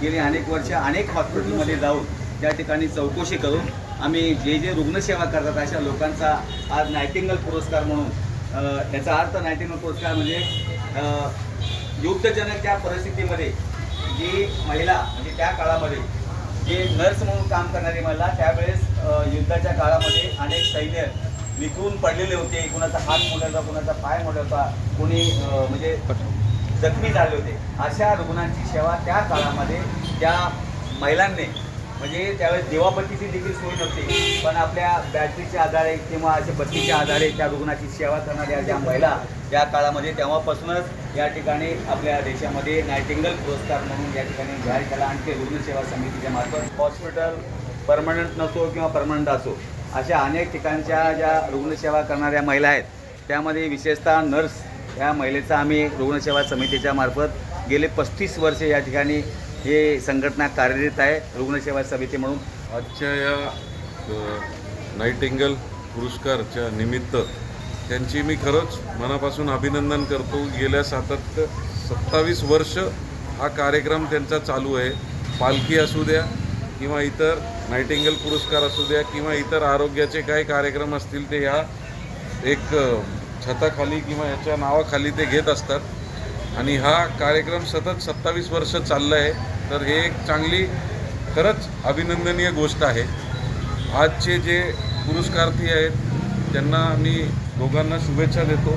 गेली अनेक वर्ष अनेक हॉस्पिटलमध्ये जाऊन त्या ठिकाणी चौकशी करून आम्ही जे जे रुग्णसेवा करतात अशा लोकांचा आज नायटिंगल पुरस्कार म्हणून त्याचा याचा अर्थ नायटिंगल पुरस्कार म्हणजे युद्धजनक त्या परिस्थितीमध्ये जी महिला म्हणजे त्या काळामध्ये जे नर्स म्हणून काम करणारी महिला त्यावेळेस युद्धाच्या काळामध्ये अनेक सैन्य विखरून पडलेले होते. कुणाचा हात मोडला होता कुणाचा पाय मोडला होता कोणी म्हणजे जखमी झाले होते. अशा रुग्णांची सेवा त्या काळामध्ये त्या महिलांनी म्हणजे त्यावेळेस देवापतीची देखील सोय नव्हती पण आपल्या बॅटरीच्या आधारे किंवा असे बत्तीच्या आधारे त्या रुग्णाची सेवा करणाऱ्या ज्या महिला या काळामध्ये तेव्हापासूनच या ठिकाणी आपल्या देशामध्ये नायटिंगल पुरस्कार म्हणून या ठिकाणी जाहीर केला आणि ते रुग्णसेवा समितीच्या मार्फत हॉस्पिटल परमनंट नसो किंवा परमनंट असो अशा अनेक ठिकाणच्या ज्या रुग्णसेवा करणाऱ्या महिला आहेत त्यामध्ये विशेषतः नर्स या महिलेचा आम्ही रुग्णसेवा समितीच्या मार्फत गेले पस्तीस वर्ष या ठिकाणी हे संघटना कार्यरत आहे रुग्णसेवा समिती म्हणून. आजच्या या नाईटिंगल पुरस्कारच्या निमित्त त्यांची मी खरंच मनापासून अभिनंदन करतो. गेल्या सातत्य सत्तावीस वर्ष हा कार्यक्रम त्यांचा चालू आहे. पालखी असू द्या किंवा इतर नाईटिंगल पुरस्कार असू द्या किंवा इतर आरोग्याचे काही कार्यक्रम असतील ते ह्या एक छताखाली किंवा याच्या नावाखाली ते घेत असतात. आणि हा कार्यक्रम सतत सत्तावीस वर्ष चाललं आहे तर हे एक चांगली खरंच अभिनंदनीय गोष्ट आहे. आजचे जे पुरस्कार्थी आहेत त्यांना मी दोघांना शुभेच्छा देतो.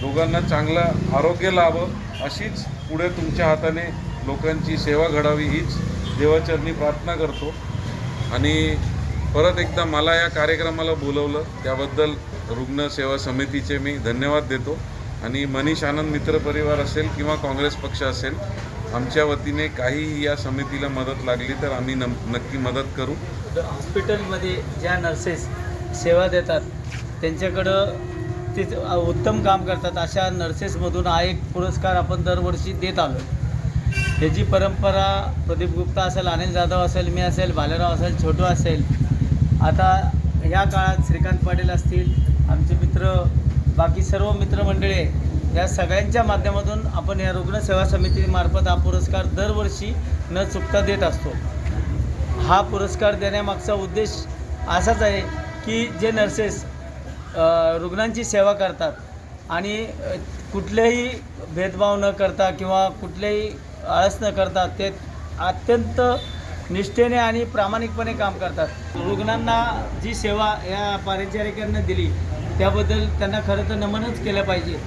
दोघांना चांगलं आरोग्य लाभं. अशीच पुढे तुमच्या हाताने लोकांची सेवा घडावी हीच देवाचरणी प्रार्थना करतो. आणि परत एकदा मला या कार्यक्रमाला बोलवलं. त्याबद्दल रुग्ण सेवा समितीचे मी धन्यवाद देतो. आणि मनीष आनंद मित्र परिवार असेल किंवा काँग्रेस पक्ष असेल आमच्या वतीने काहीही या समितीला मदत लागली तर आम्ही न नक्की मदत करू. हॉस्पिटलमध्ये ज्या नर्सेस सेवा देतात त्यांच्याकडं ते उत्तम काम करतात. अशा नर्सेसमधून हा एक पुरस्कार आपण दरवर्षी देत आलो ह्याची परंपरा प्रदीप गुप्ता असेल अनिल जाधव असेल मी असेल भालेराव असेल छोटू असेल. आता ह्या काळात श्रीकांत पाटील असतील आमचे मित्र बाकी सर्व मित्रमंडळी या सगळ्यांच्या माध्यमातून आपण या रुग्णसेवा समितीमार्फत हा पुरस्कार दरवर्षी न चुकता देत असतो. हा पुरस्कार देण्यामागचा उद्देश असाच आहे की जे नर्सेस रुग्णांची सेवा करतात आणि कुठलेही भेदभाव न करता किंवा कुठलेही आळस न करता ते अत्यंत निष्ठेने आणि प्रामाणिकपणे काम करतात. रुग्णांना जी सेवा या परिचारिकांना दिली त्याबद्दल त्यांना खरं तर नमनच केलं पाहिजे.